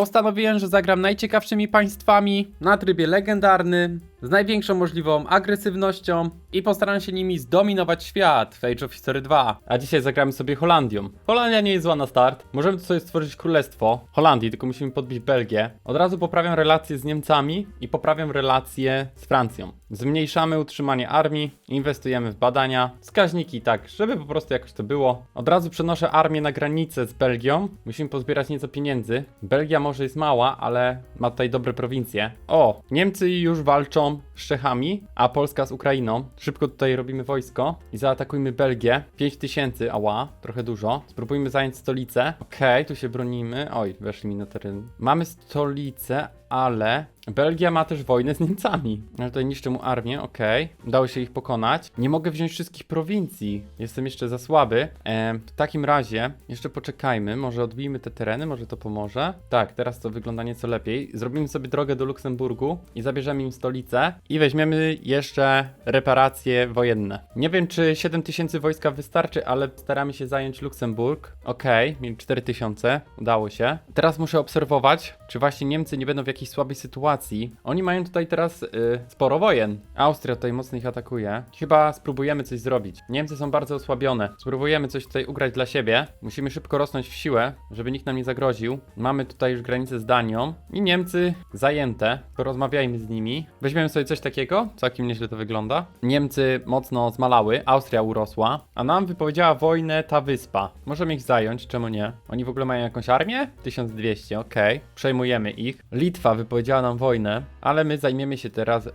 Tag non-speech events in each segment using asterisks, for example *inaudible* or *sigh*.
Postanowiłem, że zagram najciekawszymi państwami na trybie legendarnym, z największą możliwą agresywnością i postaram się nimi zdominować świat w Age of History 2. A dzisiaj zagramy sobie Holandią. Holandia nie jest zła na start. Możemy sobie stworzyć królestwo Holandii, tylko musimy podbić Belgię. Od razu poprawiam relacje z Niemcami i poprawiam relacje z Francją. Zmniejszamy utrzymanie armii, inwestujemy w badania, wskaźniki tak, żeby po prostu jakoś to było. Od razu przenoszę armię na granicę z Belgią. Musimy pozbierać nieco pieniędzy. Belgia może jest mała, ale ma tutaj dobre prowincje. O, Niemcy już walczą z Czechami, a Polska z Ukrainą. Szybko tutaj robimy wojsko i zaatakujmy Belgię. 5000, ała, trochę dużo. Spróbujmy zająć stolicę. Okej, tu się bronimy. Oj, weszli mi na teren. Mamy stolicę, ale Belgia ma też wojnę z Niemcami. Ale tutaj niszczę mu armię, okej. Udało się ich pokonać. Nie mogę wziąć wszystkich prowincji. Jestem jeszcze za słaby. Em, w takim razie jeszcze poczekajmy. Może odbijmy te tereny, może to pomoże. Tak, teraz to wygląda nieco lepiej. Zrobimy sobie drogę do Luksemburgu i zabierzemy im stolicę. I weźmiemy jeszcze reparacje wojenne. Nie wiem, czy 7000 wojska wystarczy, ale staramy się zająć Luksemburg. Okej, mieli 4000. Udało się. Teraz muszę obserwować, czy właśnie Niemcy nie będą w jakiejś słabej sytuacji. Oni mają tutaj teraz y, sporo wojen. Austria tutaj mocno ich atakuje. Chyba spróbujemy coś zrobić. Niemcy są bardzo osłabione. Spróbujemy coś tutaj ugrać dla siebie. Musimy szybko rosnąć w siłę, żeby nikt nam nie zagroził. Mamy tutaj już granicę z Danią. I Niemcy zajęte. Porozmawiajmy z nimi. Weźmiemy sobie coś takiego. Całkiem nieźle to wygląda. Niemcy mocno zmalały. Austria urosła. A nam wypowiedziała wojnę ta wyspa. Możemy ich zająć, czemu nie? Oni w ogóle mają jakąś armię? 1200, okej. Przejmujemy ich. Litwa wypowiedziała nam wojnę, ale my zajmiemy się teraz y,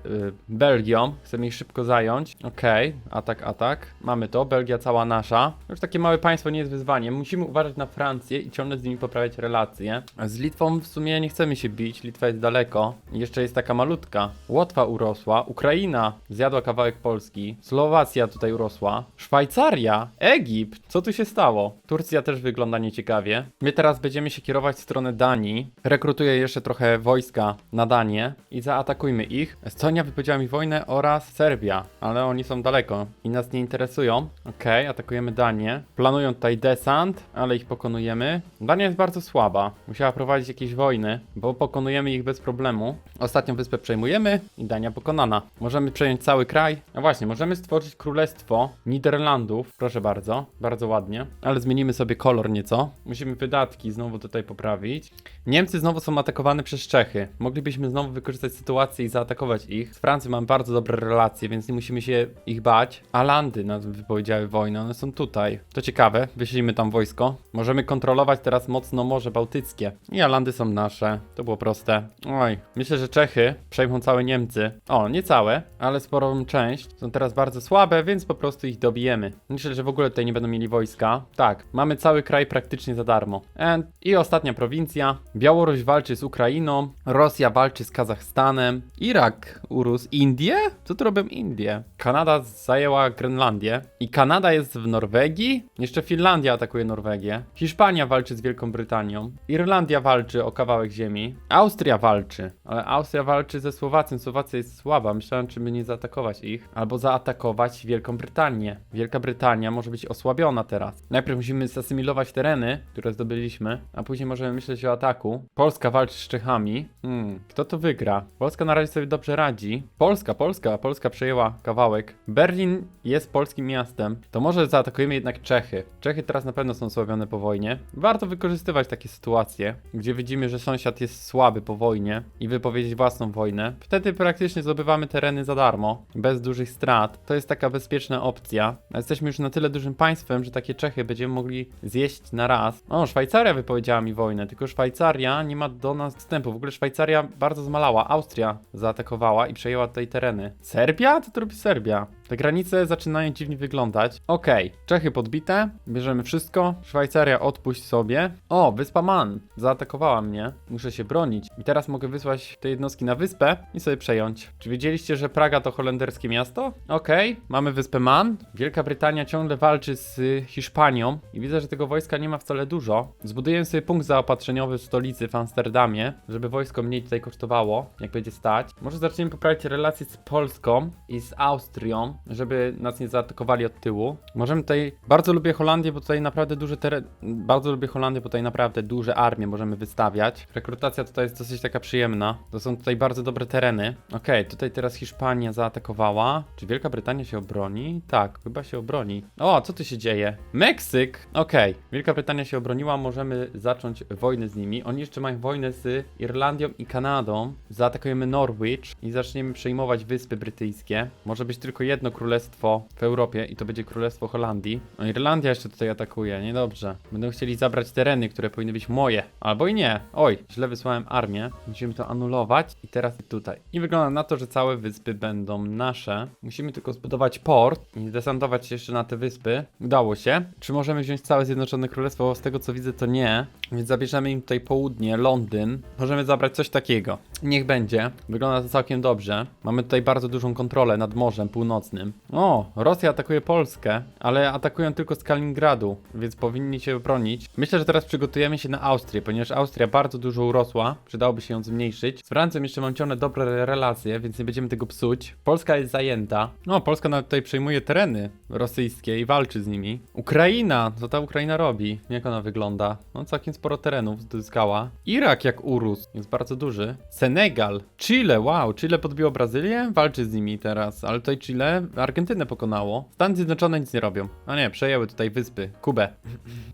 Belgią. Chcemy ich szybko zająć. Okej, atak, atak. Mamy to. Belgia cała nasza. Już takie małe państwo nie jest wyzwaniem. Musimy uważać na Francję i ciągle z nimi poprawiać relacje. Z Litwą w sumie nie chcemy się bić. Litwa jest daleko. Jeszcze jest taka malutka. Łotwa urosła. Ukraina zjadła kawałek Polski. Słowacja tutaj urosła. Szwajcaria. Egipt. Co tu się stało? Turcja też wygląda nieciekawie. My teraz będziemy się kierować w stronę Danii. Rekrutuję jeszcze trochę wojska na Danię i zaatakujmy ich. Estonia wypowiedziała mi wojnę oraz Serbia, ale oni są daleko i nas nie interesują. Okej, atakujemy Danię. Planują tutaj desant, ale ich pokonujemy. Dania jest bardzo słaba. Musiała prowadzić jakieś wojny, bo pokonujemy ich bez problemu. Ostatnią wyspę przejmujemy i Dania pokonana. Możemy przejąć cały kraj. No właśnie, możemy stworzyć królestwo Niderlandów. Proszę bardzo, bardzo ładnie. Ale zmienimy sobie kolor nieco. Musimy wydatki znowu tutaj poprawić. Niemcy znowu są atakowane przez Czechy. Moglibyśmy znowu wykorzystać sytuację i zaatakować ich. Z Francją mamy bardzo dobre relacje, więc nie musimy się ich bać. Alandy nas wypowiedziały wojnę, one są tutaj. To ciekawe, wyślijmy tam wojsko. Możemy kontrolować teraz mocno Morze Bałtyckie. I Alandy są nasze. To było proste. Oj, myślę, że Czechy przejmą całe Niemcy. O, nie całe, ale sporą część. Są teraz bardzo słabe, więc po prostu ich dobijemy. Myślę, że w ogóle tutaj nie będą mieli wojska. Tak, mamy cały kraj praktycznie za darmo. And I ostatnia prowincja. Białoruś walczy z Ukrainą, Rosja walczy z Kazachstanem, Irak urósł, Indie? Co tu robią Indie? Kanada zajęła Grenlandię i Kanada jest w Norwegii? Jeszcze Finlandia atakuje Norwegię. Hiszpania walczy z Wielką Brytanią. Irlandia walczy o kawałek ziemi. Austria walczy, ale Austria walczy ze Słowacją. Słowacja jest słaba. Myślałem, czy by nie zaatakować ich, albo zaatakować Wielką Brytanię. Wielka Brytania może być osłabiona teraz. Najpierw musimy zasymilować tereny, które zdobyliśmy, a później możemy myśleć o ataku. Polska walczy z Czechami. Hmm, kto to wygra? Polska na razie sobie dobrze radzi. Polska, Polska, Polska przejęła kawałek. Berlin jest polskim miastem. To może zaatakujemy jednak Czechy. Czechy teraz na pewno są osłabione po wojnie. Warto wykorzystywać takie sytuacje, gdzie widzimy, że sąsiad jest słaby po wojnie i wypowiedzieć własną wojnę. Wtedy praktycznie zdobywamy tereny za darmo, bez dużych strat. To jest taka bezpieczna opcja. Jesteśmy już na tyle dużym państwem, że takie Czechy będziemy mogli zjeść na raz. O, Szwajcaria wypowiedziała mi wojnę, tylko Szwajcaria nie ma do nas wstępu. W ogóle Szwajcaria bardzo zmalała. Austria zaatakowała i przejęła tutaj tereny. Serbia? Co to robi Serbia? Te granice zaczynają dziwnie wyglądać. Okej, Czechy podbite, bierzemy wszystko. Szwajcaria odpuść sobie. O, wyspa Man zaatakowała mnie. Muszę się bronić. I teraz mogę wysłać te jednostki na wyspę i sobie przejąć. Czy wiedzieliście, że Praga to holenderskie miasto? Okej, mamy wyspę Man. Wielka Brytania ciągle walczy z Hiszpanią i widzę, że tego wojska nie ma wcale dużo. Zbuduję sobie punkt zaopatrzeniowy w stolicy w Amsterdamie, żeby wojsko mniej tutaj kosztowało, jak będzie stać. Może zaczniemy poprawiać relacje z Polską i z Austrią. Żeby nas nie zaatakowali od tyłu. Możemy tutaj, bardzo lubię Holandię, bo tutaj naprawdę duże teren, bardzo lubię Holandię, bo tutaj naprawdę duże armie możemy wystawiać. Rekrutacja tutaj jest dosyć taka przyjemna. To są tutaj bardzo dobre tereny. Okej, tutaj teraz Hiszpania zaatakowała. Czy Wielka Brytania się obroni? Tak, chyba się obroni. O, co tu się dzieje? Meksyk! Okej, Wielka Brytania się obroniła, możemy zacząć wojnę z nimi. Oni jeszcze mają wojnę z Irlandią i Kanadą. Zaatakujemy Norwich i zaczniemy przejmować Wyspy Brytyjskie. Może być tylko jedno królestwo w Europie i to będzie Królestwo Holandii. No, Irlandia jeszcze tutaj atakuje, niedobrze. Będą chcieli zabrać tereny, które powinny być moje. Albo i nie. Oj, źle wysłałem armię. Musimy to anulować i teraz tutaj. I wygląda na to, że całe wyspy będą nasze. Musimy tylko zbudować port i desantować się jeszcze na te wyspy. Udało się. Czy możemy wziąć całe Zjednoczone Królestwo? Z tego co widzę to nie. Więc zabierzemy im tutaj południe, Londyn. Możemy zabrać coś takiego. Niech będzie. Wygląda to całkiem dobrze. Mamy tutaj bardzo dużą kontrolę nad Morzem Północnym. O, Rosja atakuje Polskę, ale atakują tylko z Kaliningradu, więc powinni się bronić. Myślę, że teraz przygotujemy się na Austrię, ponieważ Austria bardzo dużo urosła. Przydałoby się ją zmniejszyć. Z Francją jeszcze mam ciągle dobre relacje, więc nie będziemy tego psuć. Polska jest zajęta. No, Polska nawet tutaj przejmuje tereny rosyjskie i walczy z nimi. Ukraina, co ta Ukraina robi? Jak ona wygląda? No, całkiem sporo terenów zyskała. Irak jak urósł, jest bardzo duży. Senegal, Chile, wow, Chile podbiło Brazylię? Walczy z nimi teraz, ale tutaj Chile Argentynę pokonało. Stany Zjednoczone nic nie robią. A nie, przejęły tutaj wyspy, Kubę.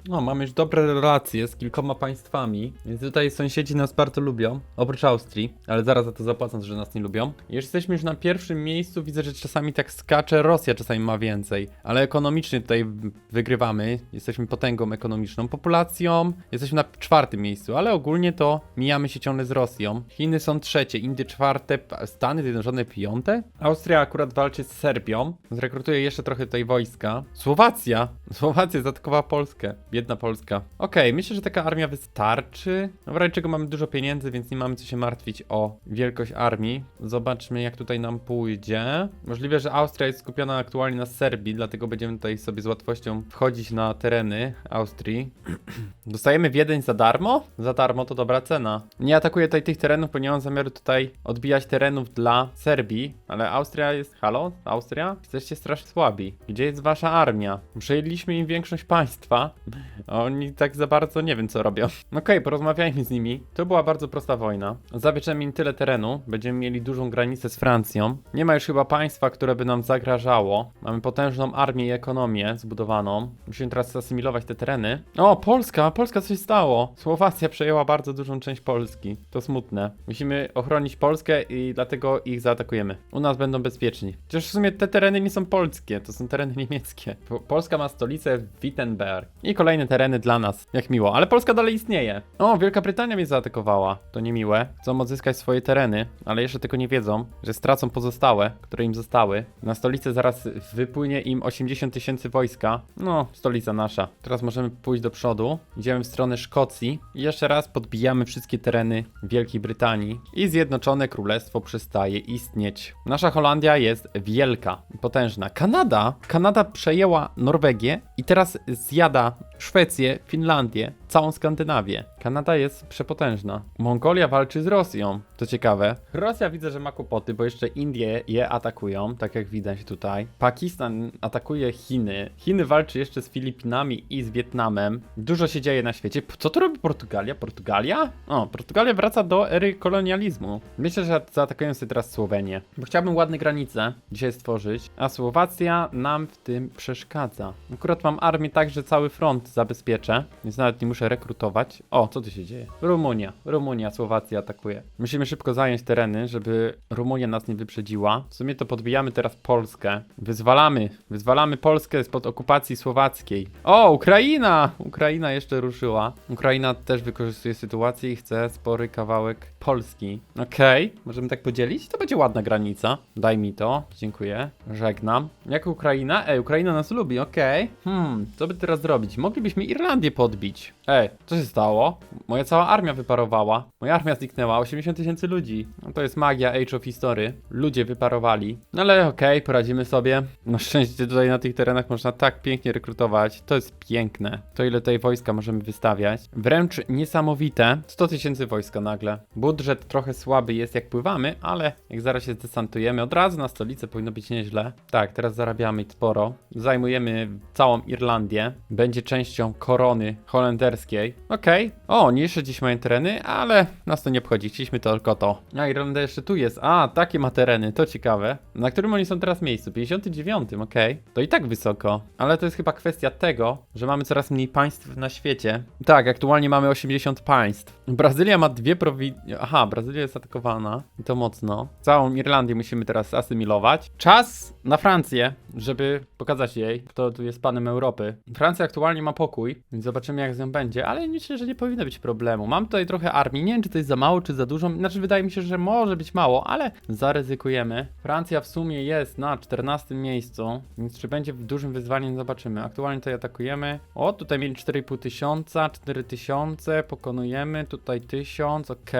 No, mamy już dobre relacje z kilkoma państwami, więc tutaj sąsiedzi nas bardzo lubią, oprócz Austrii, ale zaraz za to zapłacą, że nas nie lubią. Jesteśmy już na pierwszym miejscu, widzę, że czasami tak skacze, Rosja czasami ma więcej, ale ekonomicznie tutaj wygrywamy, jesteśmy potęgą ekonomiczną, populacją, jesteśmy na czwartym miejscu, ale ogólnie to mijamy się ciągle z Rosją. Chiny są trzecie, Indie czwarte, Stany Zjednoczone piąte. Austria akurat walczy z Serbią, zrekrutuje jeszcze trochę tutaj wojska. Słowacja, *laughs* Słowacja zaatakowała Polskę, biedna Polska. Okej, myślę, że taka armia wystarczy. No w czego mamy dużo pieniędzy, więc nie mamy co się martwić o wielkość armii. Zobaczmy jak tutaj nam pójdzie. Możliwe, że Austria jest skupiona aktualnie na Serbii, dlatego będziemy tutaj sobie z łatwością wchodzić na tereny Austrii. *clears throat* Dostajemy Wiedeń za darmo? Za darmo to dobra cena. Nie atakuję tutaj tych terenów, bo nie mam zamiaru tutaj odbijać terenów dla Serbii, ale Austria jest... Halo? Austria? Jesteście strasznie słabi. Gdzie jest wasza armia? Przejęliśmy im większość państwa, *laughs* oni tak za bardzo nie wiem co robią. *laughs* Okej, porozmawiajmy z nimi. To była bardzo prosta wojna. Zabierzemy im tyle terenu, będziemy mieli dużą granicę z Francją. Nie ma już chyba państwa, które by nam zagrażało. Mamy potężną armię i ekonomię zbudowaną. Musimy teraz zasymilować te tereny. O, Polska! Polska coś stało! Słowacja przejęła bardzo dużą część Polski. To smutne. Musimy ochronić Polskę i dlatego ich zaatakujemy. U nas będą bezpieczni. Chociaż w sumie te tereny nie są polskie, to są tereny niemieckie. Po- Polska ma stolicę Wittenberg. I kolejne tereny dla nas. Jak miło. Ale Polska dalej istnieje. O, Wielka Brytania mnie zaatakowała. To niemiłe. Chcą odzyskać swoje tereny, ale jeszcze tego nie wiedzą, że stracą pozostałe, które im zostały. Na stolicę zaraz wypłynie im 80 tysięcy wojska. No, stolica nasza. Teraz możemy pójść do przodu. Idziemy w stronę Szkocji. Jeszcze raz podbijamy wszystkie tereny Wielkiej Brytanii. I Zjednoczone Królestwo przestaje istnieć. Nasza Holandia jest wielka, potężna. Kanada! Kanada przejęła Norwegię i teraz zjada Szwecję, Finlandię, całą Skandynawię. Kanada jest przepotężna. Mongolia walczy z Rosją. To ciekawe. Rosja widzę, że ma kłopoty, bo jeszcze Indie je atakują, tak jak widać tutaj. Pakistan atakuje Chiny. Chiny walczy jeszcze z Filipinami i z Wietnamem. Dużo się dzieje na świecie. Co tu robi Portugalia? Portugalia? O, Portugalia wraca do ery kolonializmu. Myślę, że zaatakują sobie teraz Słowenię. Bo chciałbym ładne granice dzisiaj stworzyć, a Słowacja nam w tym przeszkadza. Akurat mam armię tak, że cały front zabezpieczę, więc nawet nie muszę rekrutować. O, co tu się dzieje? Rumunia. Rumunia, Słowacja atakuje. Musimy szybko zająć tereny, żeby Rumunia nas nie wyprzedziła. W sumie to podbijamy teraz Polskę. Wyzwalamy, wyzwalamy Polskę spod okupacji słowackiej. O, Ukraina! Ukraina jeszcze ruszyła. Ukraina też wykorzystuje sytuację i chce spory kawałek Polski. Okej, możemy tak podzielić? To będzie ładna granica. Daj mi to. Dziękuję. Żegnam. Jak Ukraina? Ej, Ukraina nas lubi, okej. Hmm, co by teraz zrobić? Mogli moglibyśmy Irlandię podbić. Ej, co się stało? Moja cała armia wyparowała. Moja armia zniknęła, 80 tysięcy ludzi. No to jest magia Age of History. Ludzie wyparowali. No ale okej, poradzimy sobie. Na szczęście tutaj na tych terenach można tak pięknie rekrutować. To jest piękne. To ile tutaj wojska możemy wystawiać. Wręcz niesamowite. 100 tysięcy wojska nagle. Budżet trochę słaby jest jak pływamy, ale jak zaraz się zdesantujemy od razu na stolicę powinno być nieźle. Tak, teraz zarabiamy sporo. Zajmujemy całą Irlandię. Będzie częścią korony holenderskiej. Okej. O, nie jeszcze dziś mają tereny, ale nas to nie obchodzi. Chcieliśmy tylko to. A, Irlanda jeszcze tu jest. A, takie ma tereny. To ciekawe. Na którym oni są teraz miejscu? 59, okej. To i tak wysoko. Ale to jest chyba kwestia tego, że mamy coraz mniej państw na świecie. Tak, aktualnie mamy 80 państw. Brazylia ma dwie prowincje. Aha, Brazylia jest atakowana. I to mocno. Całą Irlandię musimy teraz asymilować. Czas na Francję, żeby pokazać jej, kto tu jest panem Europy. Francja aktualnie ma pokój, więc zobaczymy jak z nią będzie, ale myślę, że nie powinno być problemu. Mam tutaj trochę armii, nie wiem czy to jest za mało, czy za dużo. Znaczy wydaje mi się, że może być mało, ale zaryzykujemy. Francja w sumie jest na 14 miejscu, więc czy będzie dużym wyzwaniem, zobaczymy. Aktualnie tutaj atakujemy. O, tutaj mieli 4,5 tysiąca, 4 tysiące, pokonujemy, tutaj 1000, ok.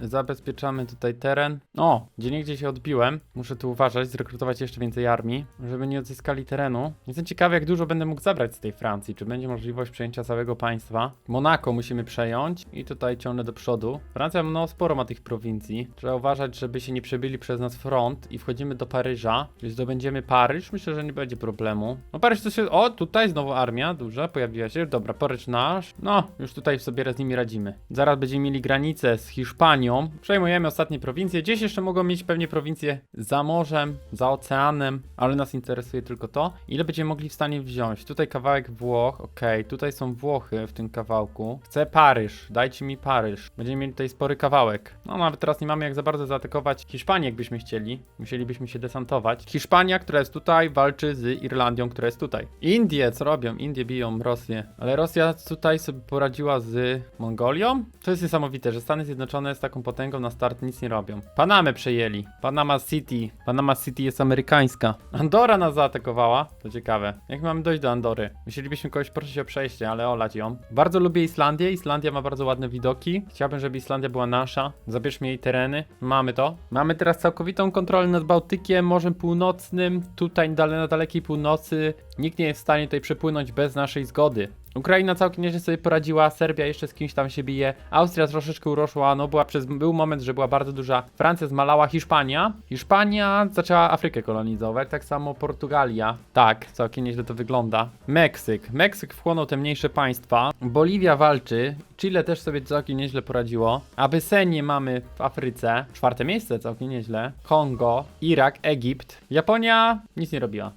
Zabezpieczamy tutaj teren. O, gdzie niegdzie się odbiłem. Muszę tu uważać, zrekrutować jeszcze więcej armii, żeby nie odzyskali terenu. Jestem ciekawy, jak dużo będę mógł zabrać z tej Francji. Czy będzie możliwość przejęcia całego państwa? Monako musimy przejąć i tutaj ciągnę do przodu. Francja no sporo ma tych prowincji. Trzeba uważać, żeby się nie przebili przez nas front i wchodzimy do Paryża. Jeśli zdobędziemy Paryż, myślę, że nie będzie problemu. No Paryż to się... O, tutaj znowu armia duża pojawiła się. Dobra, Paryż nasz. No, już tutaj sobie z nimi radzimy. Zaraz będziemy mieli granicę z Hiszpanią. Przejmujemy ostatnie prowincje. Gdzieś jeszcze mogą mieć pewnie prowincje za morzem, za oceanem, ale nas interesuje tylko to, ile będziemy mogli w stanie wziąć. Tutaj kawałek Włoch, okej, tutaj są Włochy w tym kawałku. Chcę Paryż, dajcie mi Paryż. Będziemy mieli tutaj spory kawałek. No nawet teraz nie mamy jak za bardzo zaatakować Hiszpanię, jakbyśmy chcieli. Musielibyśmy się desantować. Hiszpania, która jest tutaj, walczy z Irlandią, która jest tutaj. Indie, co robią? Indie biją Rosję. Ale Rosja tutaj sobie poradziła z Mongolią? To jest niesamowite, że Stany Zjednoczone z taką potęgą na start nic nie robią. Panamę przejęli. Panama City. Panama City jest amerykańska. Andora nas zaatakowała. To ciekawe. Jak mamy dojść do Andory? Musielibyśmy kogoś prosić o przejście, ale olać ją. Bardzo lubię Islandię. Islandia ma bardzo ładne widoki. Chciałbym, żeby Islandia była nasza. Zabierzmy jej tereny. Mamy to. Mamy teraz całkowitą kontrolę nad Bałtykiem, Morzem Północnym. Tutaj dale, na dalekiej północy nikt nie jest w stanie tutaj przepłynąć bez naszej zgody. Ukraina całkiem nieźle sobie poradziła, Serbia jeszcze z kimś tam się bije, Austria troszeczkę urosła, no była przez, był moment, że była bardzo duża, Francja zmalała, Hiszpania, Hiszpania zaczęła Afrykę kolonizować, tak samo Portugalia, tak, całkiem nieźle to wygląda, Meksyk, Meksyk wchłonął te mniejsze państwa, Boliwia walczy, Chile też sobie całkiem nieźle poradziło, Abysenię mamy w Afryce, czwarte miejsce całkiem nieźle, Kongo, Irak, Egipt, Japonia nic nie robiła,